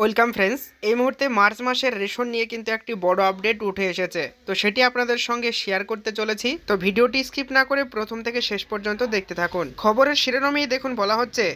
Welcome friends, এই মুহূর্তে March মাসের রেশন নিয়ে কিন্তু একটি বড় আপডেট উঠে এসেছে। তো সেটি আপনাদের সঙ্গে শেয়ার করতে চলেছি। তো ভিডিওটি স্কিপ না করে প্রথম থেকে শেষ পর্যন্ত দেখতে থাকুন। খবরের শিরোনামেই দেখুন, বলা হচ্ছে,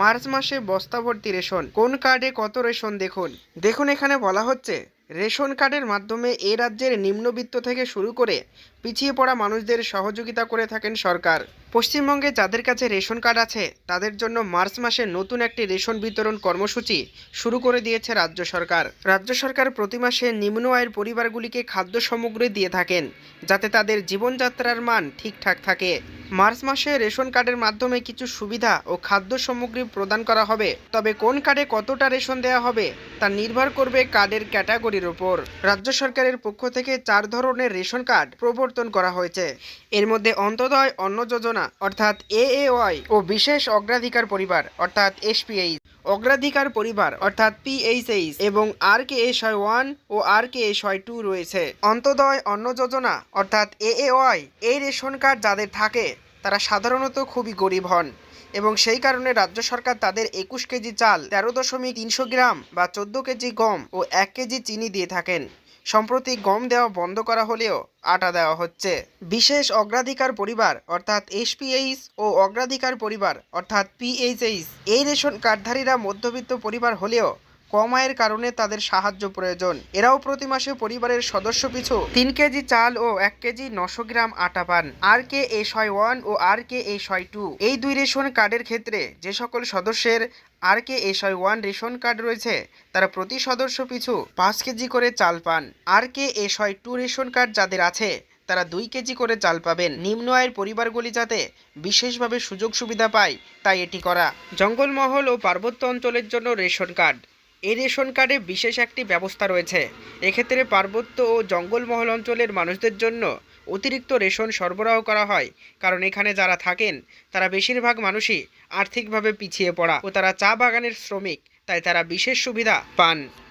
মার্চ মাসে বস্তা ভর্তি রেশন। কোন কার্ডে কত রেশন দেখুন? দেখুন এখানে বলা হচ্ছে রেশন কার্ডের মাধ্যমে এ রাজ্যের নিম্নবিত্ত থেকে শুরু করে পিছিয়ে পড়া মানুষদের সহযোগিতা করে থাকেন সরকার। পশ্চিমবঙ্গে যাদের কাছে রেশন কার্ড আছে, তাদের জন্য মার্চ মাসে নতুন একটি রেশন বিতরণ কর্মসূচি শুরু করে দিয়েছে রাজ্য সরকার। রাজ্য সরকার প্রতি মাসে নিম্ন আয়ের পরিবারগুলিকে খাদ্য সামগ্রী দিয়ে থাকেন, যাতে তাদের জীবনযাত্রার মান ঠিকঠাক থাকে। মার্চ মাসে রেশন কার্ডের মাধ্যমে কিছু সুবিধা ও খাদ্য সামগ্রী প্রদান করা হবে। তবে কোন কার্ডে কতটা রেশন দেওয়া হবে, তা নির্ভর করবে কার্ডের ক্যাটাগরির ওপর। রাজ্য সরকারের পক্ষ থেকে চার ধরনের রেশন কার্ড প্রবর্তন করা হয়েছে। এর মধ্যে অন্তদয় অন্ন যোজনা, অর্থাৎ এ ও বিশেষ অগ্রাধিকার পরিবার, অর্থাৎ এসপিএইচ। অগ্রাধিকার পরিবার, অর্থাৎ পিএইচএইচ এবং আর কে এস ওয়ান ও আর কে এস টু রয়েছে। অন্তদয় অন্ন যোজনা, অর্থাৎ এএওয়াই এই রেশন কার্ড যাদের থাকে, তারা সাধারণত খুবই গরিব হন এবং সেই কারণে রাজ্য সরকার তাদের একুশ কেজি চাল, তেরো দশমিক তিনশো গ্রাম বা চোদ্দ কেজি গম ও এক কেজি চিনি দিয়ে থাকেন। সম্প্রতি গম দেওয়া বন্ধ করা হলেও আটা দেওয়া হচ্ছে। বিশেষ অগ্রাধিকার পরিবার, অর্থাৎ এসপিএইচ ও অগ্রাধিকার পরিবার, অর্থাৎ পিএইচএইচ, এই রেশন কার্ডধারীরা মধ্যবিত্ত পরিবার হলেও কম আয়ের কারণে তাদের সাহায্য প্রয়োজন। এরাও প্রতি মাসে পরিবারের সদস্য পিছু তিন কেজি চাল ও এক কেজি নশো গ্রাম আটা পান। আর কে এ ছয় ওয়ান ও আর কে এ ছয় টু। এই দুই রেশন কার্ডের ক্ষেত্রে যে সকল সদস্যের আর কে এ ছয় ওয়ান রেশন কার্ড রয়েছে, তারা প্রতি সদস্য পিছু পাঁচ কেজি করে চাল পান। আর কে এ ছয় টু রেশন কার্ড যাদের আছে, তারা দুই কেজি করে চাল পাবেন। নিম্ন আয়ের পরিবারগুলি যাতে বিশেষভাবে সুযোগ সুবিধা পায়, তাই এটি করা। জঙ্গলমহল ও পার্বত্য অঞ্চলের জন্য রেশন কার্ড। এই রেশন কার্ডে বিশেষ একটি ব্যবস্থা রয়েছে। এক্ষেত্রে পার্বত্য ও জঙ্গলমহল অঞ্চলের মানুষদের জন্য অতিরিক্ত রেশন সরবরাহ করা হয়। কারণ এখানে যারা থাকেন, তারা বেশিরভাগ মানুষই আর্থিকভাবে পিছিয়ে পড়া ও তারা চা বাগানের শ্রমিক, তাই তারা বিশেষ সুবিধা পান।